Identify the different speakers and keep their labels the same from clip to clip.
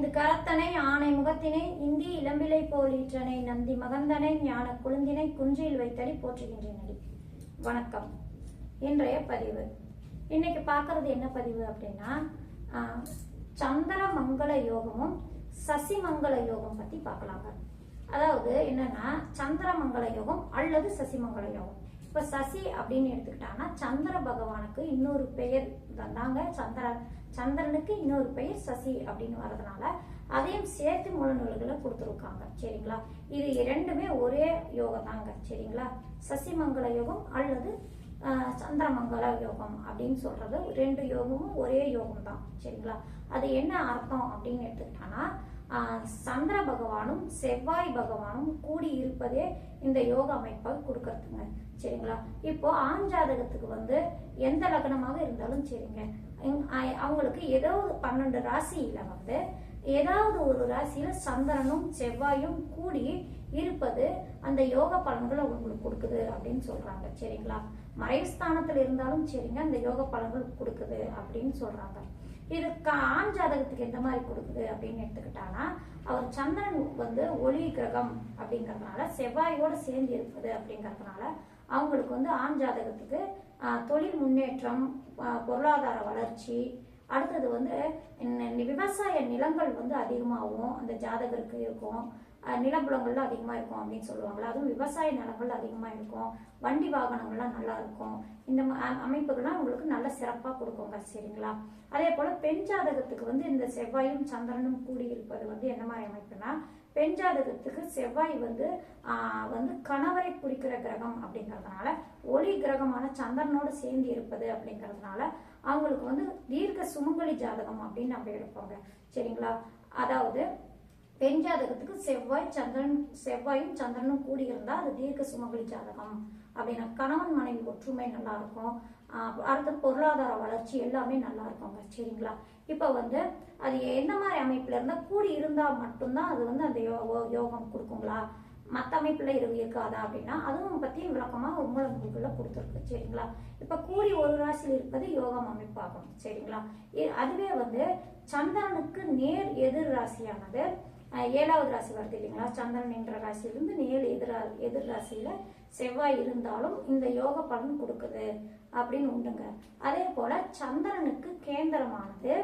Speaker 1: ஐந்து கரத்தனை ஆனை முகத்தினை இந்தி இளம்பிலை போலீற்றனை நந்தி மகந்தனை ஞான குழுந்தினை குஞ்சியில் வைத்தடி போற்றுகின்றனடி. வணக்கம். இன்றைய பதிவு. இன்னைக்கு பார்க்கறது என்ன பதிவு அப்படின்னா சந்திர மங்கள யோகமும் சசி மங்கள யோகம் பத்தி பார்க்கலாங்க. அதாவது என்னன்னா சந்திரமங்கல யோகம் அல்லது சசிமங்கள யோகம். இப்ப சசி அப்படின்னு எடுத்துக்கிட்டாங்கன்னா சந்திர பகவானுக்கு இன்னொரு பெயர் தாங்க சந்திர சந்திரனுக்கு இன்னொரு பெயர் சசி அப்படின்னு வர்றதுனால அதையும் சேர்த்து மூல நூல்களை கொடுத்துருக்காங்க. சரிங்களா? இது இரண்டுமே ஒரே யோகம் தாங்க. சரிங்களா? சசிமங்கல யோகம் அல்லது சந்திரமங்கல யோகம் அப்படின்னு சொல்றது ரெண்டு யோகமும் ஒரே யோகம் தான் சரிங்களா? அது என்ன அர்த்தம் அப்படின்னு எடுத்துக்கிட்டோம்னா சந்திர பகவானும் செவ்வாய் பகவானும் கூடி இருப்பதே இந்த யோக அமைப்பை கொடுக்கறதுங்க. சரிங்களா? இப்போ ஆண் ஜாதகத்துக்கு வந்து எந்த லக்னமாக இருந்தாலும் சரிங்க. அவங்களுக்கு ஏதோ அவங்களுக்கு ஏதாவது பன்னெண்டு ராசியில வந்து ஏதாவது ஒரு ராசியில சந்திரனும் செவ்வாயும் கூடி இருப்பது அந்த யோக பலன்களை உங்களுக்கு கொடுக்குது அப்படின்னு சொல்றாங்க. சரிங்களா? மறைஸ்தானத்துல இருந்தாலும் சரிங்க அந்த யோக பலன்கள் கொடுக்குது அப்படின்னு சொல்றாங்க. இது க- ஆண் ஜாதகத்துக்கு எந்த மாதிரி கொடுக்குது அப்படின்னு எடுத்துக்கிட்டாங்கன்னா அவர் சந்திரன் வந்து ஒளி கிரகம் அப்படிங்கறதுனால செவ்வாயோட சேர்ந்து இருப்பது அப்படிங்கறதுனால அவங்களுக்கு வந்து ஆண் ஜாதகத்துக்கு தொழில் முன்னேற்றம் பொருளாதார வளர்ச்சி அடுத்தது வந்து விவசாய நிலங்கள் வந்து அதிகமாகவும் அந்த ஜாதகருக்கு இருக்கும். நிலப்புலங்கள்லாம் அதிகமாக இருக்கும் அப்படின்னு சொல்லுவாங்களா அதுவும் விவசாய நிலங்கள் அதிகமாக இருக்கும். வண்டி வாகனங்கள்லாம் நல்லா இருக்கும். இந்த அமைப்புகள்லாம் உங்களுக்கு நல்ல சிறப்பாக கொடுக்குங்க சரிங்களா? அதே போல் பெண் ஜாதகத்துக்கு வந்து இந்த செவ்வாயும் சந்திரனும் கூடியிருப்பது வந்து என்ன மாதிரி அமைப்புனா பெண் ஜாதகத்துக்கு செவ்வாய் வந்து வந்து கணவரை குறிக்கிற கிரகம் அப்படிங்கிறதுனால ஒளி கிரகமான சந்திரனோடு சேர்ந்து இருப்பது அப்படிங்கிறதுனால அவங்களுக்கு வந்து தீர்க்க சுமங்கலி ஜாதகம் அப்படின்னு நம்ம எடுப்போங்க. சரிங்களா? அதாவது பெண் ஜாதகத்துக்கு செவ்வாய் சந்திரன் செவ்வாயும் சந்திரனும் கூடி இருந்தா அது தீர்க்க சுமங்கலி ஜாதகம் அப்படின்னா கணவன் மனைவி ஒற்றுமை நல்லா இருக்கும் அடுத்து பொருளாதார வளர்ச்சி எல்லாமே நல்லா இருக்குங்க சரிங்களா? இப்போ வந்து அது என்ன மாதிரி அமைப்புல இருந்தால் கூடி இருந்தால் மட்டும்தான் அது வந்து அந்த யோ- யோகம் கொடுக்குங்களா? மற்ற அமைப்புல இரு இருக்காதா அப்படின்னா அதுவும் பத்தி விளக்கமா ஒரு மூல நூல்கள்ல கொடுத்துருக்கு சரிங்களா? இப்ப கூறி ஒரு ராசியில் இருப்பது யோகம் அமைப்பாகும் சரிங்களா? அதுவே வந்து சந்திரனுக்கு நேர் எதிர் ராசியானது ஏழாவது ராசி வருது இல்லைங்களா? சந்திரன் என்ற ராசியிலிருந்து நேர் எதிரா எதிர் ராசியில செவ்வாய் இருந்தாலும் இந்த யோக பலன் கொடுக்குது அப்படின்னு உண்டுங்க. அதே போல சந்திரனுக்கு கேந்திரமானது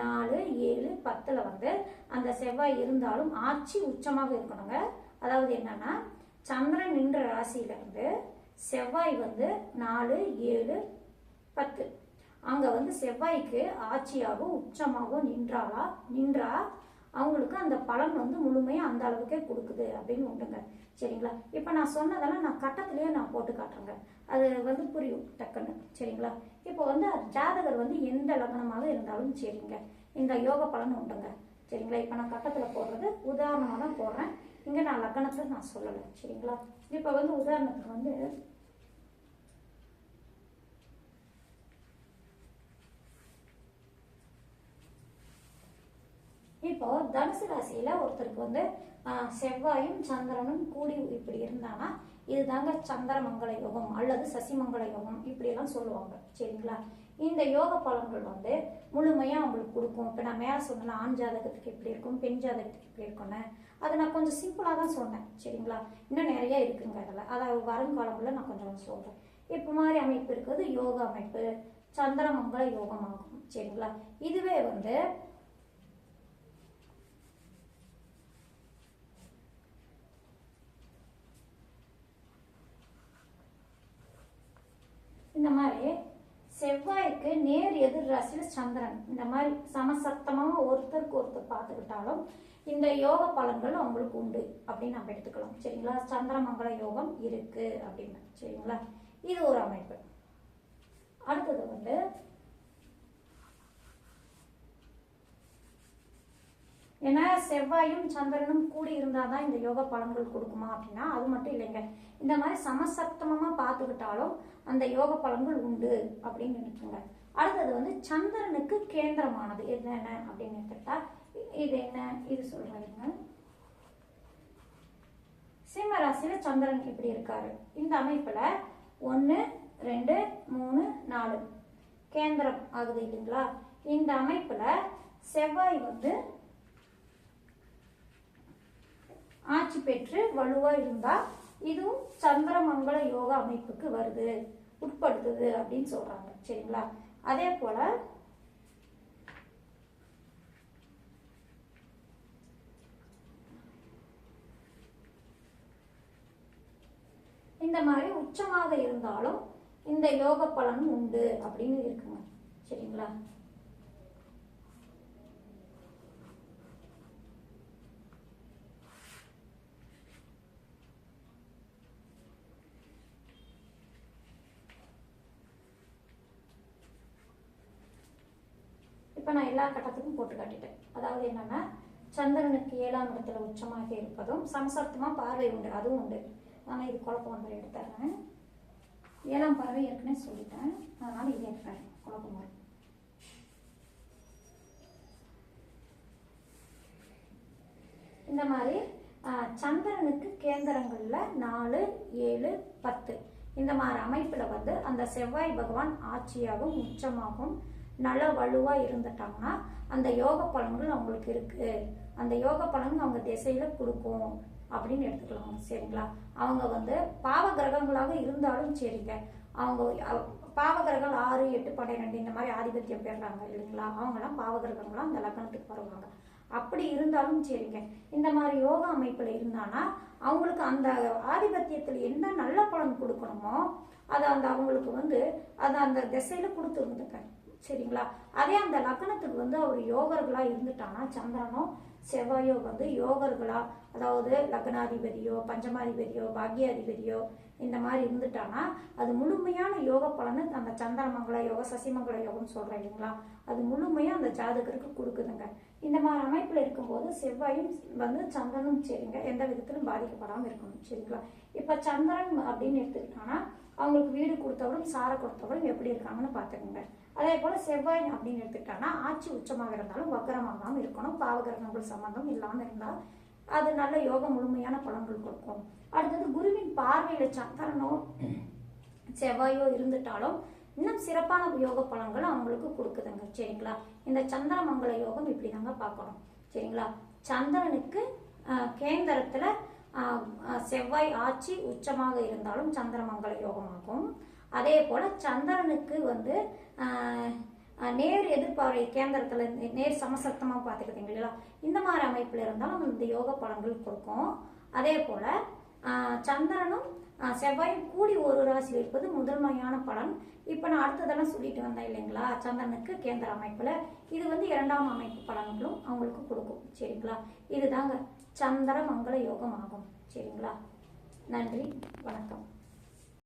Speaker 1: நாலு ஏழு பத்துல வந்து அந்த செவ்வாய் இருந்தாலும் ஆட்சி உச்சமாக இருக்கணுங்க. அதாவது என்னன்னா சந்திரன் நின்ற ராசியில இருந்து செவ்வாய் வந்து நாலு ஏழு பத்து. அங்க வந்து செவ்வாய்க்கு ஆட்சியாகவும் உச்சமாகவும் நின்றாளா நின்றா அவங்களுக்கு அந்த பலன் வந்து முழுமையா அந்த அளவுக்கே கொடுக்குது அப்படின்னு உண்டுங்க. சரிங்களா? இப்போ நான் சொன்னதெல்லாம் நான் கட்டத்திலேயே நான் போட்டு காட்டுறேங்க. அது வந்து புரியும் டக்குன்னு. சரிங்களா? இப்போ வந்து ஜாதகர் வந்து எந்த லக்னமாக இருந்தாலும் சரிங்க. இந்த யோக பலன் உண்டுங்க. சரிங்களா? இப்போ நான் கட்டத்தில் போடுறது உதாரணமாக தான் போடுறேன். லக்கணத்தை நான் சொல்லலை சரிங்களா? இப்போ வந்து உதாரணத்துக்கு வந்து இப்போ தனுசு ராசியில ஒருத்தருக்கு வந்து செவ்வாயும் சந்திரனும் கூடி இப்படி இருந்தானா இதுதாங்க சந்திரமங்கல யோகம் அல்லது சசிமங்கல யோகம் இப்படி எல்லாம் சொல்லுவாங்க சரிங்களா? இந்த யோக பலன்கள் வந்து முழுமையா அவங்களுக்கு கொடுக்கும். இப்ப நான் மேல சொன்ன ஆண் ஜாதகத்துக்கு எப்படி இருக்கும் பெண் ஜாதகத்துக்கு எப்படி இருக்கும்னு. அதை நான் கொஞ்சம் சிம்பிளாக தான் சொன்னேன் சரிங்களா? இன்னும் நிறைய இருக்குங்க அதில் அதாவது வருங்காலங்களில் நான் கொஞ்சம் சொல்கிறேன் இப்போ மாதிரி அமைப்பு இருக்குது யோக அமைப்பு சந்திரமங்கல யோகம் ஆகும் சரிங்களா? இதுவே வந்து இந்த மாதிரி செவ்வாய்க்கு நேர் எதிர் ராசியில் சந்திரன். இந்த மாதிரி சமசப்தமாக ஒருத்தருக்கு ஒருத்தர் பார்த்துக்கிட்டாலும் இந்த யோக பலன்கள் அவங்களுக்கு உண்டு அப்படின்னு நம்ம எடுத்துக்கலாம். சரிங்களா? சந்திரமங்கல யோகம் இருக்கு அப்படின்னு. சரிங்களா? இது ஒரு அமைப்பு. அடுத்தது வந்து ஏன்னா செவ்வாயும் சந்திரனும் கூடி இருந்தாதான் இந்த யோக பலன்கள் கொடுக்குமா அப்படின்னா அது மட்டும் இல்லைங்க. இந்த மாதிரி சமசப்தமமா பார்த்துக்கிட்டாலும் அந்த யோக பலன்கள் உண்டு அப்படின்னு நினைக்குங்க அடுத்தது வந்து சந்திரனுக்கு கேந்திரமானது. இது என்ன அப்படின்னு எடுத்துக்கிட்டா இது என்ன இது சொல்றேங்க சிம்ம ராசியில சந்திரன் இப்படி இருக்காரு? இந்த அமைப்புல ஒன்று ரெண்டு மூணு நாலு. கேந்திரம் ஆகுது இல்லைங்களா? இந்த அமைப்புல செவ்வாய் வந்து ஆட்சி பெற்று வலுவா இருந்தா இதுவும் சந்திரமங்கல யோக அமைப்புக்கு வருது உட்படுத்துது அப்படின்னு சொல்றாங்க. சரிங்களா? அதே போல இந்த மாதிரி உச்சமாக இருந்தாலும் இந்த யோக பலனும் உண்டு அப்படின்னு இருக்குங்க. சரிங்களா? இப்போ நான் எல்லா கட்டத்துக்கும் போட்டு காட்டிட்டேன். அதாவது என்னன்னா சந்திரனுக்கு ஏழாம் இடத்துல உச்சமாக இருப்பதும் சமசப்தமா பார்வை உண்டு அதுவும் உண்டு. ஆனால் இது குழப்பம் வந்து எடுத்துறேன். ஏழாம் பார்வை ஏற்கனவே சொல்லிட்டேன். அதனால இது எடுத்துறேன் குழப்பம் வரும். இந்த மாதிரி ஆஹ், சந்திரனுக்கு கேந்திரங்கள்ல நாலு ஏழு பத்து. இந்த மாதிரி அமைப்புல வந்து அந்த செவ்வாய் பகவான் ஆட்சியாகவும் உச்சமாகவும் நல்ல வலுவாக இருந்துட்டாங்கன்னா அந்த யோக பலன்கள் அவங்களுக்கு இருக்கு. அந்த யோக பலன்கள் அவங்க திசையில கொடுக்கும் அப்படின்னு எடுத்துக்கலாம். சரிங்களா? அவங்க வந்து பாவ கிரகங்களாக இருந்தாலும் சரிங்க. அவங்க பாவகிரகங்கள் ஆறு எட்டு பன்னிரெண்டு இந்த மாதிரி ஆதிபத்தியம் பெறுறாங்க இல்லைங்களா? அவங்களாம் பாவகிரகங்களாம் அந்த லக்னத்துக்கு வருவாங்க. அப்படி இருந்தாலும் சரிங்க. இந்த மாதிரி யோகா அமைப்பில் இருந்தானா அவங்களுக்கு அந்த ஆதிபத்தியத்தில் என்ன நல்ல பலன் கொடுக்கணுமோ அதை அந்த அவங்களுக்கு வந்து அதை அந்த திசையில கொடுத்துருந்துக்க சரிங்களா? அதே அந்த லக்னத்துக்கு வந்து அவர் யோகர்களா இருந்துட்டான்னா சந்திரனோ செவ்வாயோ வந்து யோகர்களா? அதாவது லக்னாதிபதியோ பஞ்சமாதிபதியோ பாக்யாதிபதியோ இந்த மாதிரி இருந்துட்டானா அது முழுமையான யோக பலனை அந்த சந்திரமங்கல யோகம் சசிமங்கல யோகம்னு சொல்கிறேன் இல்லைங்களா? அது முழுமையாக அந்த ஜாதகருக்கு கொடுக்குதுங்க. இந்த மாதிரி அமைப்பில் இருக்கும்போது செவ்வாயும் வந்து சந்திரனும் சரிங்க எந்த விதத்திலும் பாதிக்கப்படாமல் இருக்கணும் சரிங்களா? இப்போ சந்திரன் அப்படின்னு எடுத்துக்கிட்டோன்னா அவங்களுக்கு வீடு கொடுத்தவரும் சார கொடுத்தவரும் எப்படி இருக்காங்கன்னு பார்த்துக்கோங்க. அதே போல் செவ்வாய் அப்படின்னு எடுத்துக்கிட்டோன்னா ஆட்சி உச்சமாக இருந்தாலும் வக்கரமாகாம இருக்கணும். பாவகிரகங்கள் சம்பந்தம் இல்லாமல் இருந்தால் அது நல்ல யோக முழுமையான பலன்கள் கொடுக்கும். அடுத்தது குருவின் பார்வையில் சந்திரனோ செவ்வாயோ இருந்துட்டாலும் இன்னும் சிறப்பான யோக பலன்கள் அவங்களுக்கு கொடுக்குதுங்க. சரிங்களா? இந்த சந்திரமங்கல யோகம் இப்படி தாங்க பார்க்கணும். சரிங்களா? சந்திரனுக்கு கேந்திரத்தில் செவ்வாய் ஆட்சி உச்சமாக இருந்தாலும் சந்திரமங்கல யோகமாகும். அதே போல் சந்திரனுக்கு வந்து நேர் எதிர்பார்வை கேந்திரத்தில் நேர் சமசத்தமாக பார்த்துக்கிட்டீங்க இல்லையா? இந்த மாதிரி அமைப்பில் இருந்தாலும் இந்த யோக பலன்கள் கொடுக்கும். அதே போல் சந்திரனும் செவ்வாயும் கூடி ஒரு ராசியில் இருப்பது முதன்மையான பலன். இப்போ நான் அடுத்ததெல்லாம் சொல்லிட்டு வந்தேன் இல்லைங்களா? சந்திரனுக்கு கேந்திர அமைப்பில் இது வந்து இரண்டாம் அமைப்பு பலன்களும் அவங்களுக்கு கொடுக்கும். சரிங்களா? இதுதாங்க. சந்திர மங்கள யோகம் ஆகும் சரிங்களா? நன்றி வணக்கம்.